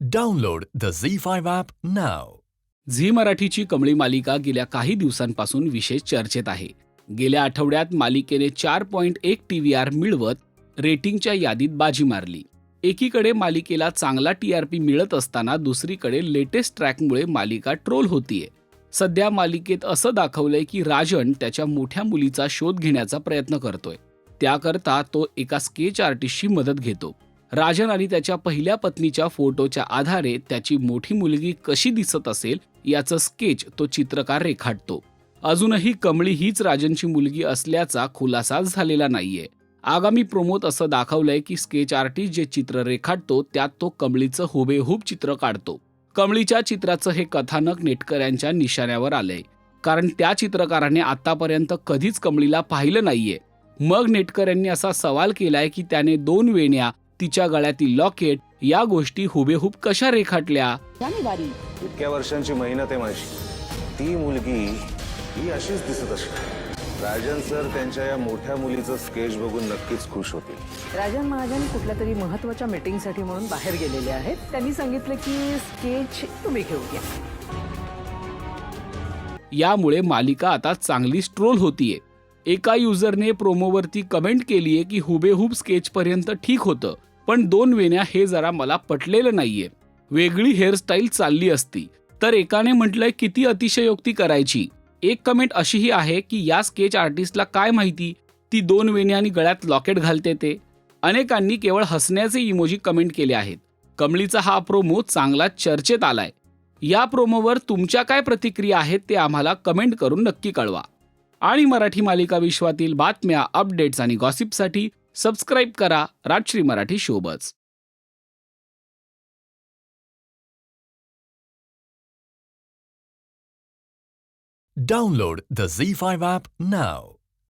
Download the Zee Z5 app नाव Zee मराठीची कमळी मालिका गेल्या काही दिवसांपासून विशेष चर्चेत आहे. गेल्या आठवड्यात मालिकेने चार पॉईंट एक टी व्ही आर मिळवत रेटिंगच्या यादीत बाजी मारली. एकीकडे मालिकेला चांगला टी आर पी मिळत असताना दुसरीकडे लेटेस्ट ट्रॅकमुळे मालिका ट्रोल होतीये. सध्या मालिकेत असं दाखवलंय की राजन त्याच्या मोठ्या मुलीचा शोध घेण्याचा प्रयत्न करतोय. त्याकरता तो एका स्केच आर्टिस्टची मदत घेतो. राजन आणि त्याच्या पहिल्या पत्नीच्या फोटोच्या आधारे त्याची मोठी मुलगी कशी दिसत असेल याचं स्केच तो चित्रकार रेखाटतो. अजूनही कमळी हीच राजनची मुलगी असल्याचा खुलासाच झालेला नाहीये. आगामी प्रोमोत असं दाखवलंय की स्केच आर्टिस्ट जे चित्र रेखाटतो त्यात तो कमळीचं हुबेहूब चित्र काढतो. कमळीच्या चित्राचं हे कथानक नेटकऱ्यांच्या निशाण्यावर आलंय. कारण त्या चित्रकाराने आतापर्यंत कधीच कमळीला पाहिलं नाहीये. मग नेटकऱ्यांनी असा सवाल केलाय की त्याने दोन वेण्या तिच्या गळ्यातील लॉकेट या गोष्टी हुबेहूब कशा रेखाटल्या? जानेवारी इतक्या वर्षांची मेहनत आहे माझी. ती मुलगी ही अशीच दिसत असते राजन सर त्यांच्या या मोठ्या मुलीचं स्केच बघून नक्कीच खुश होतील. राजन महाजन कुठल्या तरी महत्त्वाच्या मीटिंगसाठी म्हणून बाहेर गेलेले आहेत. त्यांनी सांगितलं की स्केच तुम्ही घेऊन घ्या. यामुळे मालिका आता चांगलीच ट्रोल होतीये. एका युजरने प्रोमोवरती कमेंट केलीये की हुबेहूब स्केचपर्यंत ठीक होतं पण दोन वेण्या हे जरा मला पटलेलं नाहीये. वेगळी हेअरस्टाईल चालली असती. तर एकाने म्हटलंय किती अतिशयोक्ती करायची? एक कमेंट अशीही आहे की या स्केच आर्टिस्टला काय माहिती? ती दोन वेण्या आणि गळ्यात लॉकेट घालते ते. अनेकांनी केवळ हसण्याचे इमोजी कमेंट केले आहेत. कमळीचा हा प्रोमो चांगला चर्चेत आलाय. या प्रोमोवर तुमच्या काय प्रतिक्रिया आहेत ते आम्हाला कमेंट करून नक्की कळवा. आणि मराठी मालिका विश्वातील बातम्या अपडेट्स आणि गॉसिपसाठी सबस्क्राईब करा Rajshri Marathi शोबच Download the Z5 app now.